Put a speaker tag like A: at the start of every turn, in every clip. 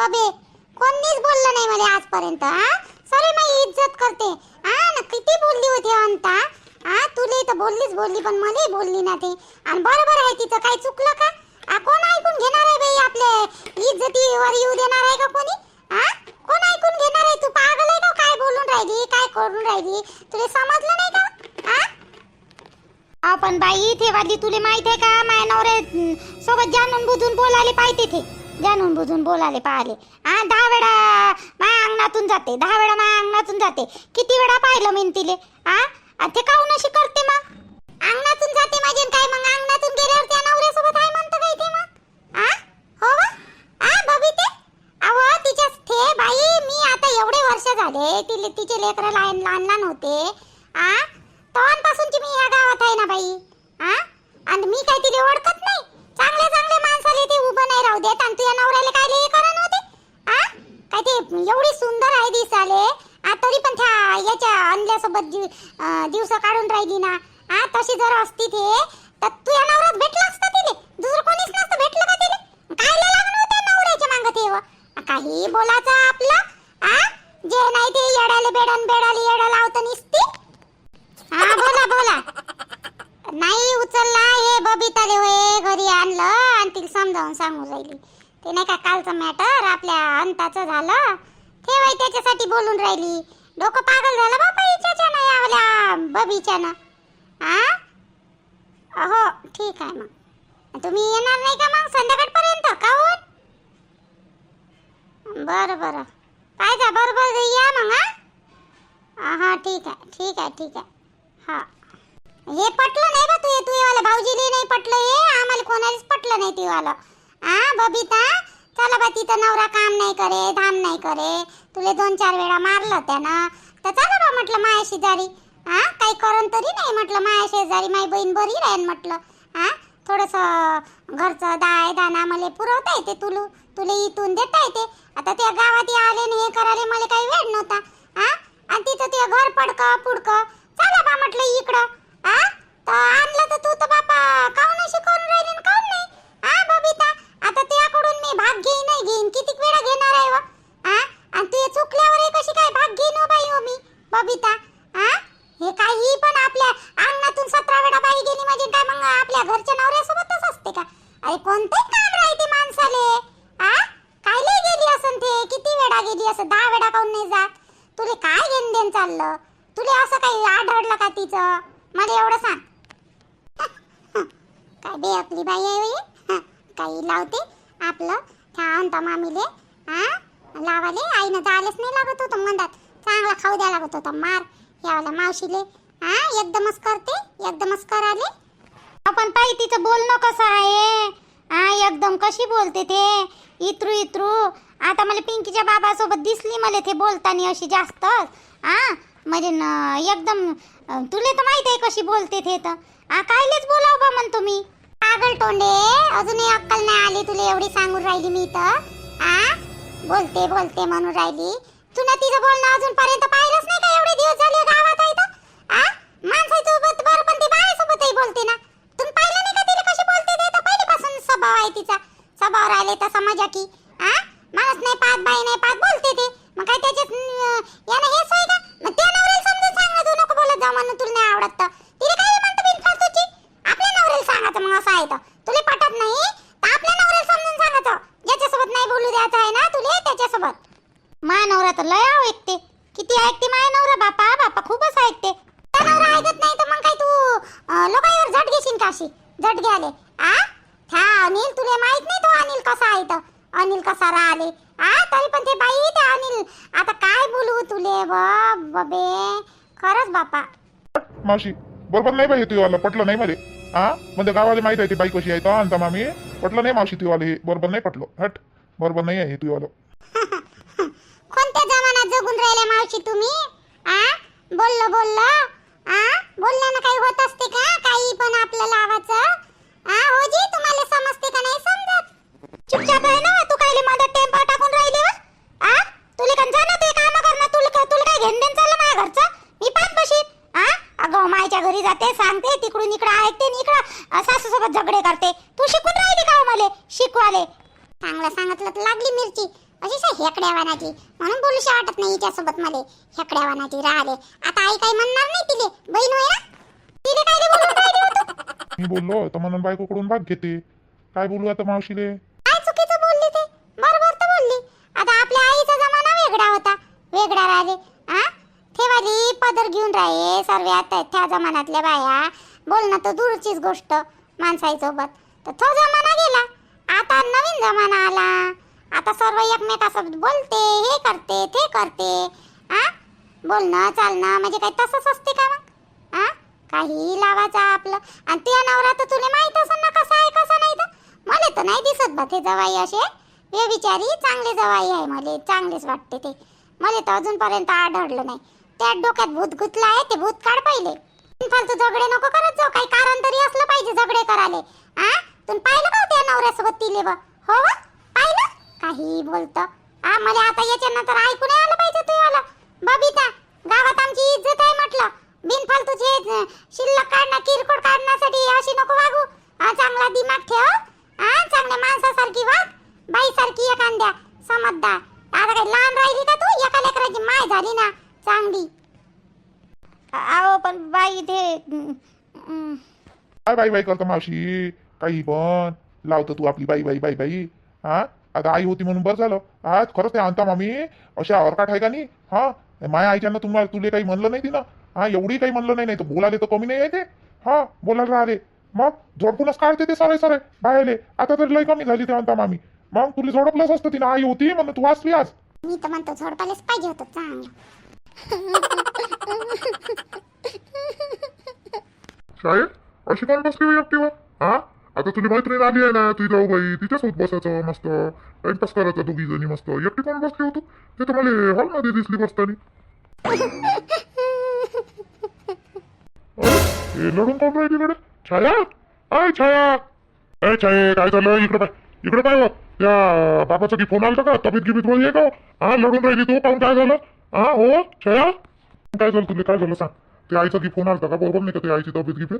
A: बाबे. कोणीच बोललं नाही मला आजपर्यंत हा? सॉरी मी इज्जत करते. हा ना किती बोलली होती अंता? हा तुले तर बोललीच बोलली पण मला बोलली ना ते. आणि बरोबर आहे तिचं काय चुकलं का? आ, कोण ऐकून घेणार आहे बाई आपल्या इज्जतीवर येऊ देणार आहे का कोणी? हा? कोण ऐकून घेणार आहे? तू पागल आहे का? काय बोलून राहिली? काय करून राहिली? तुला समजलं नाही का? हा? आपण बाई इथे वाली तुले माहीत आहे का? माय नवरे सोबत जाणून बुजून बोलायला पाहिजे ते. जाणून बुजून बोलाले पाहिले. आ दहा वेळा माया अंगणातून जाते दहा वेळा माया अंगणातून जाते. किती वेळा पाहिलं मी तिले आ, ते काऊन अशी करते मग? अंगणातून जाते माझे काय मग? अंगणातून गेल्यावर त्या नवऱ्यासोबत आहे म्हणतो काय ते मग? आ? हो वा? हा बबिते? अहो तिच्या थे बाई मी आता एवढे वर्ष झाले तिले तिचे लेकरं लहान लहान लहान होते. आ? तवांपासूनची मी या गावात आहे ना बाई. आ? आणि मी काय तिले ओळखत नाही? चांगले चांगले माणसाले ते उभं नाही राहू देत. आणि तुझ्या नवऱ्याला काय हे करा नव्हते आ? काय ते एवढी सुंदर आहे दिसाले आ तरी पण त्या याच्या आणल्यासोबत जी- दिवस काढून राहिली ना. आ तशी जर असती ते तर तुझ्या नवऱ्यात भेटलं असतं तिले. दुसरं कोणीच नसतं भेटलं का तिले? काय लागून लागलं होतं नवऱ्याच्या मागं ते काही बोलायचं आपलं? आ? जे नाही ते येडाले बेडन बेडाले येडा लावतं निसती. हा बोला बोला. नाही उचलला हे बबिताले होय घरी आणलं आणि तिला समजावून सांगू राहिली. ते नाही का कालचं मॅटर आपल्या अंताचं झालं. ठेवाय त्याच्यासाठी बोलून राहिली. डोकं पागल झालं बापा हिच्याच्यानं यावल्या बबीच्यानं. आ? हो ठीक आहे मग. तुम्ही येणार नाही का मग संध्याकाळपर्यंत? काहून? बरं बरं. काय जा बरोबर या मग हा. हा ठीक आहे ठीक आहे ठीक आहे. हा. हे पटलं नाही बा तू तू वाला भाऊजीले नाही पटलं हे आम्हाला कोणालाच पटलं नाही तुवाला आ बबिता चला बा तिथं नवरा काम नाही करे धाम नाही करे. तुले दोन चार वेळा मारलं त्यानं. तर चला बा म्हटलं माया शेजारी. हा काही करण तरी नाही म्हटलं माया शेजारी माई बहीण बरी राहीन म्हटलं. हा थोडस घरचं दाय दाना मला पुरवता येते तुलू. तुला इथून देता येते. आता त्या गावात आले आणि हे करायला मला काही वेळ नव्हता. हा आणि तिथं ते घर पडकं पुडकं. चला बा म्हटलं इकडं. आ? तर आणलं तर तू तर बापा काऊन अशी करून राहिली आणि काऊन नाही? हा बबिता आता त्याकडून मी भाग घेईन नाही घेईन. किती वेळा घेणार आहे हो? व हा आणि ते चुकल्यावर कशी काय भाग घेईन हो बाई हो मी? बबिता हा हे काही पण आपल्या अंगणातून सतरा वेळा बाई गेली म्हणजे काय मग आपल्या घरच्या नवऱ्यासोबतच असते का? अरे कोणते काम राहते माणसाले. आ? काय गेली असन ते? किती वेळा गेली असं? दहा वेळा काऊन नाही जात? तुले काय घेण देण चाललं? तुले असं काही आढळलं का तिचं? मला एवढं सांग. काय बे आपली बाई आहे काही लावते आपलं. छान मामीले हा लावाले. आईनं जायलाच नाही लागत होतं मंदात. चांगला खाऊ द्या लागत होता. मार. यावाला मावशीले. हा एकदमच करते. एकदमच कराले. आपण पाहिजे तिचं बोलणं कसं आहे? हा एकदम कशी बोलते ते? इत्रू इत्रू. आता मला पिंकीच्या बाबासोबत दिसली मला ते बोलताना अशी जास्त. हा म्हणजे न- एकदम तुले तर माहीत आहे कशी बोलते ते तर. आ कायलेच बोलाव बा म्हणतो मी पागल तोंडे अजूनही अक्कल नाही आली तुला एवढी सांगून राहिली मी तर. आ? बोलते बोलते म्हणून राहिली. तुला तिचं बोलणं अजूनपर्यंत पाहिलंच नाही का? एवढे दिवस झाले गावात आहे तर. आ? माणसासोबत बरं पण ती बाळासोबतही बोलते ना. तुम्ही पाहिलं नाही का तिला कशी बोलते ते? तर पहिल्यापासून स्वभाव आहे तिचा. स्वभाव राहिले तर मजा की. आ? माणूस नाही पाहत बाई नाही पाहत बोलते ते. मग काय त्याच्यात यानं हेच आहे का? मग त्या नवऱ्याला समजून सांग तू नको बोलत जा म्हणून तुला नाही आवडत तर. तिला काय म्हणतो बिनफालतूची. आपल्या नवऱ्याला सांगायचं मग असं आहे तर तुला पटत नाही तर आपल्या नवऱ्याला समजून सांगायचं ज्याच्यासोबत नाही बोलू द्यायचं आहे ना तुला त्याच्यासोबत माया नवरा तर लय ऐकते किती ऐकते माया नवरा बापा बापा खूपच ऐकते त्या नवरा ऐकत नाही तर मग काय तू अं, लोकांवर झट घेशील का अशी झट घ्याले आ हा अनिल तुला माहीत नाही तो अनिल कसा आहे तर अनिल कसा राहिले आ तरी पण ते बाई ते अनिल आता काय बोलू तुले ब बबे खरंच बापा
B: मावशी बरोबर नाही पाहिजे तुझ्यावाला पटलं नाही मध्ये हा म्हणजे गावाला माहीत आहे ती बाई कशी आहे तर आणता मामी पटलं नाही मावशी तुझ्यावाला हे बरोबर नाही पटलो. हट. बरोबर नाही आहे तुझ्यावालं.
A: कोणत्या जमान्यात जगून राहिल्या मावशी तुम्ही? आ? बोललो बोललो. आ? बोलण्यानं काही होत असते का? काही पण आपलं आ? होजी तुम्हाला समजते का नाही समजत? चुपचाप आहे ना तू कायले माझा टेम्पर टाकून राहिली हो? आ? तुले kan ना ते काम करणं तुला काय तुला काय घेणं देणं चाललं माझ्या घरचं मी पाच बशीत आ अगं मायच्या घरी जाते सांगते तिकडून इकडं ऐकते आणि इकडं सासू सोबत झगडे करते. तू शिकून राहिली का हो मले? शिकवाले. चांगलं सांगितलं तर लागली मिरची. अशी हेकड्या वानाची. म्हणून बोलूशी वाटत नाही हिच्यासोबत मला. हेकड्या वानाची राहिले. आता आई काही म्हणणार नाही तिले. बहीण होय ना? तिले काय बोलून होतं
B: मी बोललो तर म्हणून बायकोकडून भाग घेते. काय बोलू आता मावशीले?
A: काय चुकीचं बोलली ते? बरोबर तर बोलली. आता आपल्या आईचा जमाना वेगळा होता वेगळा राहिले आ ठेवाली पदर राहे सर्व आता त्या जमान्यातल्या बाया. बोलणं तर दूरचीच गोष्ट माणसाईसोबत. तर तो जमाना गेला. आता नवीन जमाना आला. आता सर्व एकमेकासोबत बोलते हे करते ते करते. आ? बोलणं चालणं म्हणजे काय तसंच असते का मग? आ? काही लावायचं आपलं. आणि ते नवरा तर तुला माहीत असेल ना कसं आहे कसं नाही तर. मला तर नाही दिसत बा ते जवाई असे हे बिचारी चांगले जवाई आहे मला चांगलेच वाटते ते. मला तर अजूनपर्यंत आढळलं नाही. त्या डोक्यात भूत गुतलं आहे ते भूत काढ पहिले. फालतू झगडे नको करत जाऊ काही कारण तरी असलं पाहिजे झगडे कराले आ? तुम्ही पाहिलं का त्या नवऱ्यासोबत तिले बा? हो वा? पाहिलं? काही बोलतं. आ मला आता याच्या तर ऐकू नाही आलं पाहिजे तू आला बबिता गावात आमची इज्जत आहे म्हटलं. बिनफालतूचे शिल्लक काढणं किरकोळ काढण्यासाठी अशी नको वागू हा चांगला दिमाग ठेव हा चांगल्या माणसासारखी वाग बाईसारखी एखाद्या समजदार आता काही लहान राहिली का तू एका लेकराची माय झाली ना चांगली अहो पण बाई ते अं, अं,
B: काय बाई बाई करतो मावशी काही पण लावतो तू आपली बाई बाई बाई बाई हा आता आई होती म्हणून बरं झालं आज खरंच ते आणता मामी अशा अरकाट आहे का नाही हा माया आईच्यानं तुम्हाला तुले काही म्हणलं नाही तिनं हा एवढी काही म्हणलं नाही नाही तर बोलाले तर कमी नाही आहे ते हा बोलायला राहिले मग झोडपूनच काढते ते सारे सारे बाहेरले आता तर लय कमी झाली ते आणता मामी मग तुला झोडपलंच असतं तिनं आई होती म्हणून तू वाचली आज
A: मी तर म्हणतो झोडपालेच पाहिजे होतं चांगलं
B: शाळेत अशी कोण बसली एकटीवर हा? आता तुझी मैत्रीण आली आहे ना तुझी जाऊबाई तिच्यासोबत बसायचं मस्त टाइमपास करायचा दोघी जणी मस्त. एकटी कोण बसली होतो ते? तर मला हॉलमध्ये दिसली बसतानी. हे लढून कोण राहिली इकडे छाया? आय छाया! ए छाये काय झालं? इकडे पाय इकडे पाय हो. या त्या बाबाचा की फोन आलता का? तब्येत गिबीत बरी आहे का हो? हा? लढून राहिली तू पाहून काय झालं? हा हो छाया? काय झालं तुला? काय झालं सांग? ते आईचा की फोन आलता का? बरोबर नाही का ते आईची तब्येत गिबीत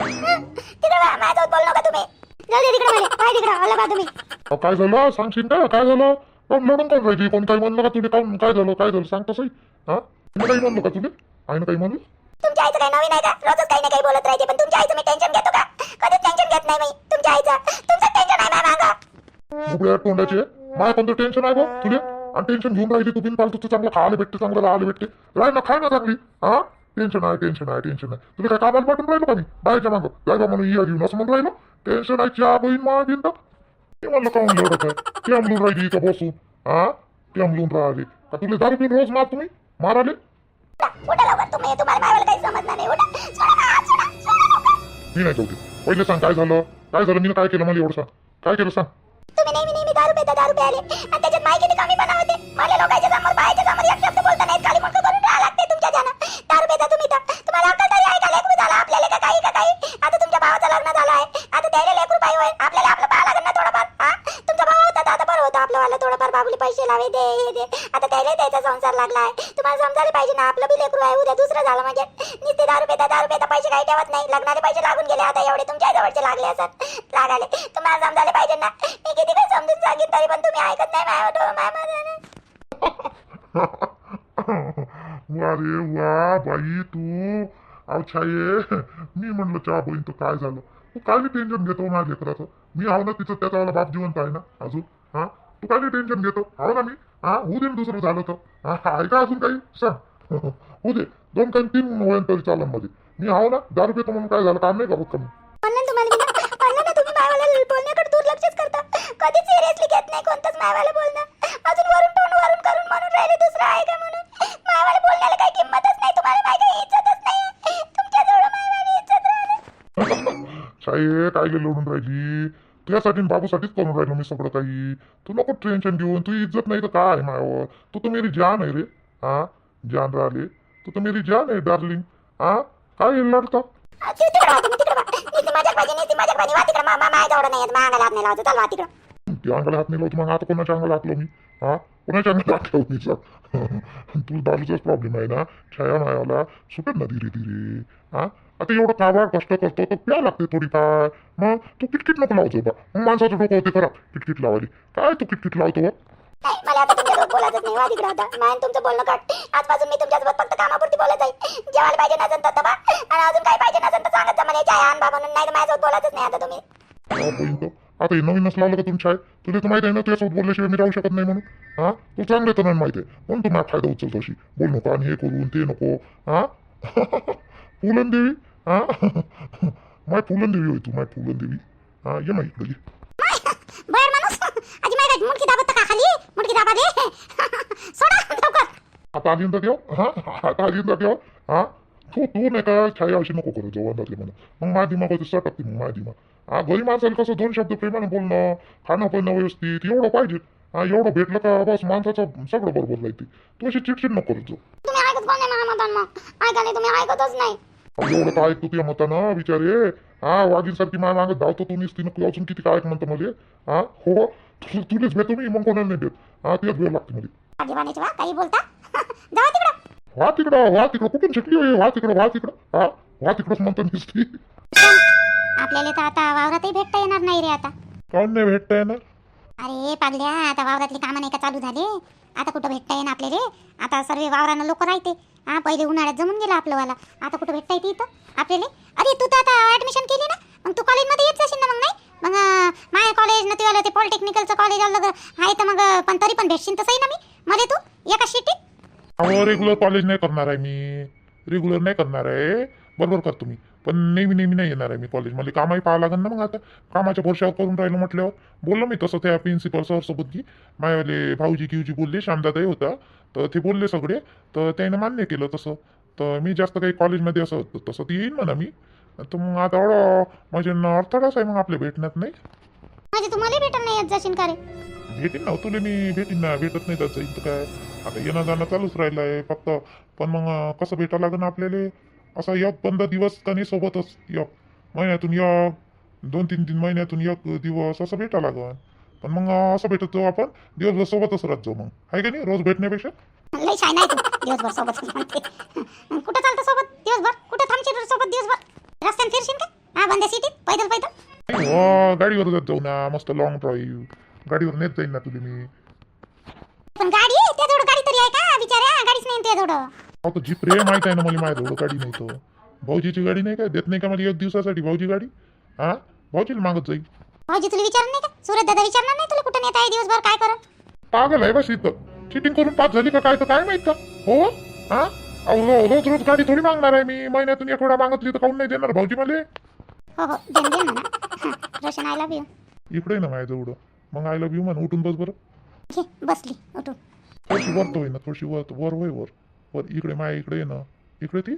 A: तिकडे बा, माझ्यासोबत बोल नका तुम्ही? जाऊ दे तिकडे मला काय तिकडे आला बा तुम्ही.
B: अहो, काय झालं? सांगशील का काय झालं? कोण लढून कोण राहिली कोण काही म्हणलं का तुला काय काय झालं? काय झालं? सांग तसंही. हा? मी काही म्हणलो का तुला आईनं काही म्हणलं?
A: तुमच्या आईचं काही नवीन आहे का? रोजच काही ना काही बोलत राहते पण तुमच्या आईचं मी टेन्शन घेतो का? कधीच टेन्शन घेत नाही मी तुमच्या आईचं. तुमचं टेन्शन आहे माझ्या मागं.
B: बुबड्या तोंडाचे माय कोणतं टेन्शन आहे बा तुला? आणि टेन्शन घेऊन राहिली तू बिन पालतू चांगलं खायला भेटते चांगलं राहायला भेटते. राह ना खाय ना चांगली. हा? टेन्शन आहे टेन्शन आहे टेन्शन आहे. तुला काय कामाला पाठवून राहिलो का मी? बाहेरच्या मागं. जाय बा म्हणून या घेऊन असं म्हणून राहिलो. टेन्शन आहे चहा बहीण मा तर. ते म्हणलं काऊन लढत आहे? ते अमलून राहिली इथं बसून. हा ते अमलून राहिले. का तुला दारू पिऊन रोज मार तुम्ही? माराले. मी नाही जाऊ पहिले सांग काय झालं? काय झालं? मी काय केलं? मला एवढं सांग. काय केलं? सांग.
A: तुम्ही नेहमी नेहमी दारू पेता दारू प्याले आणि त्याच्यात माय किती कमी बनवते मला लोकांच्या समोर बाहेरच्या समोर एक शब्द बोलता नाहीत. खाली लागते तुमच्या जाना दारू पिता तुम्ही तर. तुम्हाला अक्कल तरी आहे का? लेकरू झाला. आपल्याला का काही का काही? आता तुमच्या भावाचं लग्न झालं आहे. आता त्याला लेकरू पाहिजे होय आपल्याला आपलं पाहा लागेल ना थोडंफार. हा? तुमचा भाव होता तर आता बरं होतं. आपलं वाला थोडंफार बाबुली पैसे लावे दे हे दे. आता त्याला त्याचा संसार लागला आहे. तुम्हाला समजायला पाहिजे ना. आपलं बी लेकरू आहे. उद्या दुसरं झालं म्हणजे. नुसते दारू पेता दारू पेता पैसे काही ठेवत नाही. लग्नाचे पैसे लागून गेले. आता एवढे तुमच्या जवळचे लागले असत. लागाले. तुम्हाला समजायला पाहिजे ना. मी किती काही समजून सांगितलं तरी पण तुम्ही ऐकत नाही. माझ्या माय माझ्या
B: वा रे वा बाई तू. अव छाये मी म्हणलं चहा बहीण तर काय झालं? तू काय टेन्शन घेतो माझ्या लेकराचं? मी आहो ना तिचं त्याचा वाला बाप जिवंत आहे ना अजून? हा? तू काय टेन्शन घेतो? आहो ना मी? हा? होऊ दे दुसरं झालं तर. हा? आहे अजून काही? सांग. होऊ दे. दोन काही तीन होईल तरी चालनमध्ये. मी आहो ना दारू पितो म्हणून काय झालं? काम नाही करत कमी
A: म्हणलं तुम्हाला की ना, म्हणलं ना तुम्ही मायवाला बोलण्याकडे दुर्लक्षच करता. कधीच सिरियसली घेत नाही कोणतंच मायवाला बोलणं. अजून वरून टोन वरून करून म्हणून राहिले दुसरं आहे का? राहिली
B: काही काय लढून राहिली? तुझ्यासाठी बाबूसाठीच करून राहिलो मी सगळं काही. तू नको टेन्शन घेऊन तू इज्जत नाही तर काय मायावर? तू तर मेरी जान आहे रे. हा? जान राहिले. तू तर मेरी जान आहे डार्लिंग हा? काय लढता
A: माझ्या माझ्या माझ्या माझ्या माझ्या माझ्या माझ्या माझ्या माझ्या माझ्या माझ्या माझ्या माझ्या लावायचं
B: त्या अंगाला हात नाही लावतो मग आता कोणाच्या अंगाला हात लावू मी? हा? कोणाच्या अंगाला हात लावू मी सर? तू प्रॉब्लेम आहे ना? छाया मायाला सुटत ना धीरे धीरे. हा? आता एवढं काबाड कष्ट करतो तर प्या लागते थोडीफार. मग तू किटकिट नको लावतो बा मग माणसाचं डोकं होते खराब. किटकिट लावायली. काय तू किटकिट लावतो बा
C: मला आता तुमच्यासोबत बोलायचंच नाही वा तिकडे आता मायन तुमचं बोलणं काट आजपासून मी तुमच्यासोबत फक्त कामापुरती बोलत आहे जेवायला पाहिजे नसेल तर दबा आणि अजून काही पाहिजे नसेल तर सांगत जा मला चाय आण बा म्हणून. नाही तर माझ्यासोबत बोलायचंच नाही आता तुम्ही.
B: आता हे नवीनच लावलं का तुमच्या आहे तुला तर माहिती आहे ना तुझ्यासोबत बोलल्याशिवाय मी राहू शकत नाही म्हणून. हा? तू चांगले तर नाही माहिती आहे. म्हणून तू माझा फायदा उचलतो अशी. बोल नको आणि हे करून ते नको. हा? फुलन देवी हा? माय फुलन देवी होय तू माय फुलन देवी हा ये माय इकडे आता आली तर ठेव हा. आता आली तर ठेव हा. तू तू नाही का छाया अशी नको जाऊ अंदाजले म्हणा. मग माझ्या दिमाग सटकते मग माझ्या दिमाग. हा घरी माणसाला कसं दोन शब्द प्रेमाने बोलणं खाणं पिणं व्यवस्थित एवढं पाहिजे. हा एवढं भेटलं का बस माणसाचं सगळं बरोबर लागते तू अशी चिडचिड नको करत जाऊ
A: तुम्ही ऐकत कोण नाही महामतान मग? ऐका नाही तुम्ही ऐकतच नाही.
B: अहो, एवढं काय ऐकतो तुझ्या मतानं विचारे हा वाघींसारखी माझ्या मागत धावतो तू निसती नको अजून किती काय ऐक म्हणतं मला? हा हो तु- तुलेच भेटतो मी मग कोणाला नाही भेट. हा तेच वेळ लागते मला.
A: बाण्याची वा काही बोलता. जावा तिकडं.
B: वा तिकडं वा तिकडं कुठून शिकली होय वा तिकडं वा तिकडं. हा वा तिकडंच म्हणतो निसती.
A: आपल्याला तर आता वावरातही भेटता येणार नाही रे आता.
B: काऊन नाही भेटता येणार?
A: अरे पागल्या आता वावरातली कामं नाही का चालू झाले? आता कुठं भेटता येईन आपले रे आता सर्व वावरानं लोक राहते. हा पहिले उन्हाळ्यात जमून गेला आपलं वाला आता कुठं भेटता येते इथं? आपल्याला? अरे तू तर आता ऍडमिशन केली ना? मग तू कॉलेजमध्ये येत जाशील ना मग नाही? मग माझ्या कॉलेज ना तुला ते पॉलिटेक्निकलचं कॉलेज आलं आहे तर मग पण तरी पण भेटशील तर सही ना मी? मध्ये तू? एका
B: अहो रेग्युलर कॉलेज नाही करणार आहे मी. रेग्युलर नाही करणार आहे. बरोबर करतो मी. पण नेहमी नेहमी नाही येणार आहे मी कॉलेज मला कामही पाहावं लागेल ना मग आता. कामाच्या भरशावर करून राहिलं म्हटल्यावर. बोललो मी तसं त्या प्रिन्सिपल सर सोबत की माझ्यावाले भाऊजी किवजी बोलले श्यामदादाही होता. तर ते बोलले सगळे. तर त्याने मान्य केलं तसं. तर मी जास्त काही कॉलेजमध्ये असं तसं ते येईन म्हणा मी. तर मग आता एवढं म्हणजे अडथळाच आहे मग आपल्या भेटण्यात नाही.
A: म्हणजे तुम्हाला भेटल नाही येत जाशील का रे?
B: भेटीन ना तुला मी भेटीन ना. भेटत नाही त्याचं इथं काय? आता येणं जाणं चालूच राहिलं आहे फक्त. पण मग कसं भेटावं लागेल आपल्याला? असा एक पंधरा दिवस कधी सोबतच एक महिन्यातून एक दोन तीन तीन महिन्यातून एक दिवस असं भेटावं लागेल पण मग असं भेटत आपण दिवसभर सोबतच राहत जाऊ मग. आहे का नाही? रोज भेटण्यापेक्षा?
A: लई छान आहे तू. दिवसभर सोबत म्हणते कुठं चालतं सोबत? दिवसभर? कुठं थांबशील सोबत दिवसभर? रस्त्याने फिरशील का? हा बंद्या सिटीत? पैदल पैदल?
B: नाही हो गाडीवर जात जाऊ ना. मस्त लॉंग ड्राईव्ह गाडीवर नेत जाईन ना तुला मी.
A: पण गाडी? त्या जोड गाडी तरी आहे का? बिचाऱ्या? गाडीच नाही त्या
B: तर जी प्रेम माहीत आहे ना मला माझ्याजवळ गाडी नाही भाऊजीची गाडी नाही का? देत नाही का मला एक दिवसासाठी भाऊजी गाडी? हा? भाऊजीला मागत जाईल.
A: भाऊजी तुला विचारलं नाही का? सुरत दादा विचारणार नाही तुला कुठं नेत आहे दिवसभर काय करत
B: पागल आहे बस इथं. चिटिंग करून पास झाली का काय तर काय माहीत का? हो? हा? अहो रोज रोज गाडी थोडी मागणार आहे मी. महिन्यातून एक वेळा मागितली तर काऊन नाही देणार भाऊजी मला?
A: हो हो देन देन म्हणा रोशन आय लव्ह यू
B: इकडे ना माझ्याजवळ. मग आय लव्ह यू म्हणून उठून बस बरं.
A: घे बसली उठून.
B: थोडीशी वर होय ना थोडीशी वर वर होय वर. वर इकडे माया इकडे आहे ना. इकडे ती?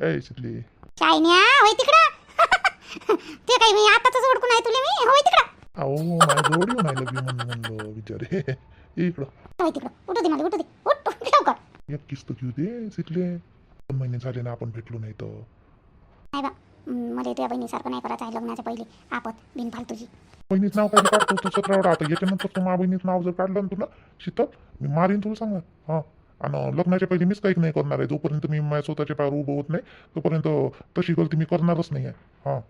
B: ए शिकली
A: चायन्या होय तिकडं. ते काही मी आताच ओळखून आहे तुला मी? होय तिकडं.
B: अहो माझ्याजवळ येऊन आय लव्ह यू म्हणून म्हणलं विचारे ये इकडं.
A: होय तिकडं. उठू दे मला उठू दे. उठ लवकर.
B: एक किस्त घेऊ दे शिकले दोन महिने झाले ना आपण भेटलो नाही तर.
A: नाही बा मला तुझ्या बहिणीसारखं नाही करायचं आहे लग्नाच्या पहिले. आपत बिनफालतूची
B: बहिणीचं नाव काय काढतो? तू सतरा आता याच्यानंतर तू माझ्या बहिणीचं नाव जर काढलं ना तुला शीतल मी मारीन तुला सांगा. हां. आणि लग्नाच्या पहिले मीच काही नाही करणार आहे. जोपर्यंत मी माझ्या स्वतःच्या पायावर उभं होत नाही तोपर्यंत तशी गलती मी करणारच नाही आहे. हां.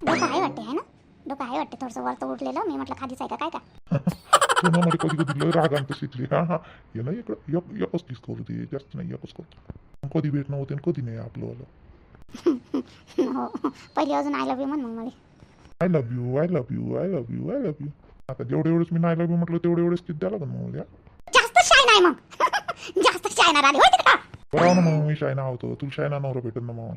A: डोकं आहे वाटते आहे ना? डोकं आहे वाटते थोडंसं वरतं उठलेलं मी म्हटलं खालीच आहे का काय का?
B: कधी कधी लय राग आणतं शिकली हां हां. ये ना इकडं एक एकच करू दे जास्त नाही एकच करतो. कधी भेटणं होते आणि कधी नाही आपलं
A: हो. पहिले अजून आय लव्ह यू म्हण मग मला.
B: I love you I love you I love you I love you आता जेवढे एवढेच मी आय लव्ह यू म्हटलं तेवढे एवढेच किती द्यायला लागेल मग मला
A: जास्त शाय मग. जास्त शायना आली होय का
B: हो ना मग मी शायना होतो. तुला शायना नवरा भेटत ना मग.